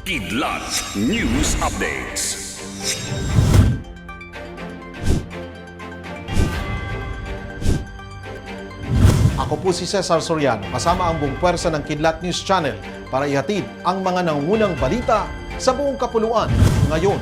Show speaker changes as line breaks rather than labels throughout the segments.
Kidlat News Updates.
Ako po si Cesar Soriano, kasama ang buong pwersa ng Kidlat News Channel para ihatid ang mga nangungunang balita sa buong kapuluan ngayon.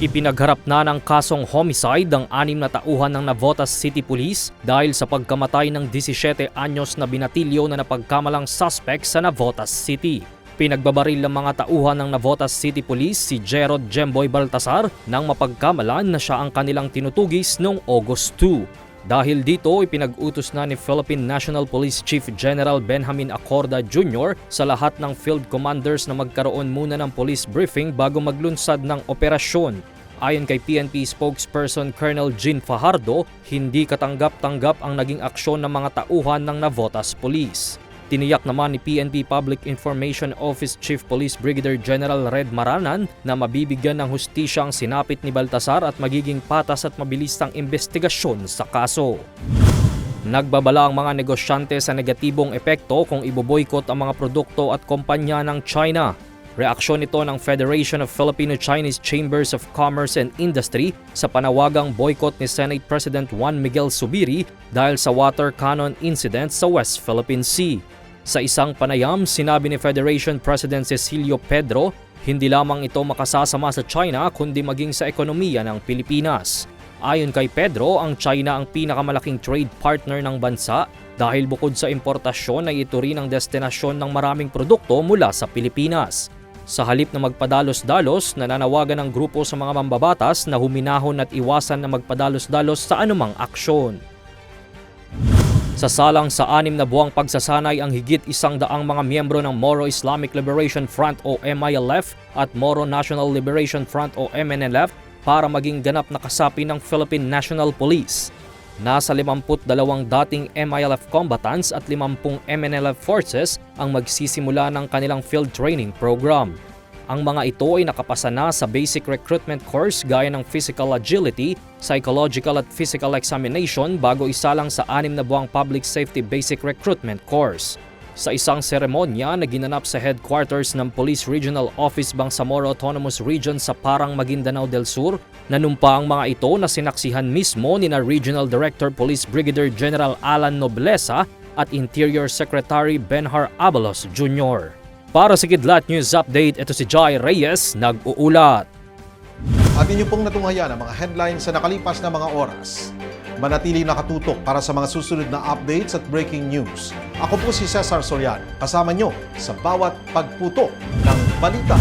Ipinagharap na ng kasong homicide ang anim na tauhan ng Navotas City Police dahil sa pagkamatay ng 17 anyos na binatilyo na napagkamalang suspect sa Navotas City. Pinagbabaril ng mga tauhan ng Navotas City Police si Gerald Jemboy Baltasar nang mapagkamalan na siya ang kanilang tinutugis noong August 2. Dahil dito, ipinag-utos na ni Philippine National Police Chief General Benjamin Acorda Jr. sa lahat ng field commanders na magkaroon muna ng police briefing bago maglunsad ng operasyon. Ayon kay PNP spokesperson Colonel Jean Fajardo, hindi katanggap-tanggap ang naging aksyon ng mga tauhan ng Navotas Police. Tiniyak naman ni PNP Public Information Office Chief Police Brigadier General Red Maranan na mabibigyan ng hustisya ang sinapit ni Baltasar at magiging patas at mabilis ang investigasyon sa kaso. Nagbabala ang mga negosyante sa negatibong epekto kung iboboykot ang mga produkto at kumpanya ng China. Reaksyon ito ng Federation of Filipino-Chinese Chambers of Commerce and Industry sa panawagang boycott ni Senate President Juan Miguel Subiri dahil sa water cannon incident sa West Philippine Sea. Sa isang panayam, sinabi ni Federation President Cecilio Pedro, hindi lamang ito makasasama sa China kundi maging sa ekonomiya ng Pilipinas. Ayon kay Pedro, ang China ang pinakamalaking trade partner ng bansa dahil bukod sa importasyon ay ito rin ang destinasyon ng maraming produkto mula sa Pilipinas. Sa halip na magpadalos-dalos, nananawagan ng grupo sa mga mambabatas na huminahon at iwasan na magpadalos-dalos sa anumang aksyon. Sa salang sa anim na buwang pagsasanay ang higit isang daang mga miyembro ng Moro Islamic Liberation Front o MILF at Moro National Liberation Front o MNLF para maging ganap na kasapi ng Philippine National Police. Nasa 52 dating MILF combatants at 50 MNLF forces ang magsisimula ng kanilang field training program. Ang mga ito ay nakapasa na sa basic recruitment course gaya ng physical agility, psychological at physical examination bago isalang sa anim na buwang public safety basic recruitment course. Sa isang seremonya na ginanap sa headquarters ng Police Regional Office Bangsamoro Autonomous Region sa Parang Maguindanao del Sur, nanumpa ang mga ito na sinaksihan mismo ni na Regional Director Police Brigadier General Alan Noblesa at Interior Secretary Benhar Abalos Jr. Para sa Kidlat News Update, ito si Jai Reyes, nag-uulat.
At inyo pong natunghayan ang mga headlines sa nakalipas na mga oras manatili nakatutok para sa mga susunod na updates at breaking news. Ako po si Cesar Sorian, kasama nyo sa bawat pagputok ng balita.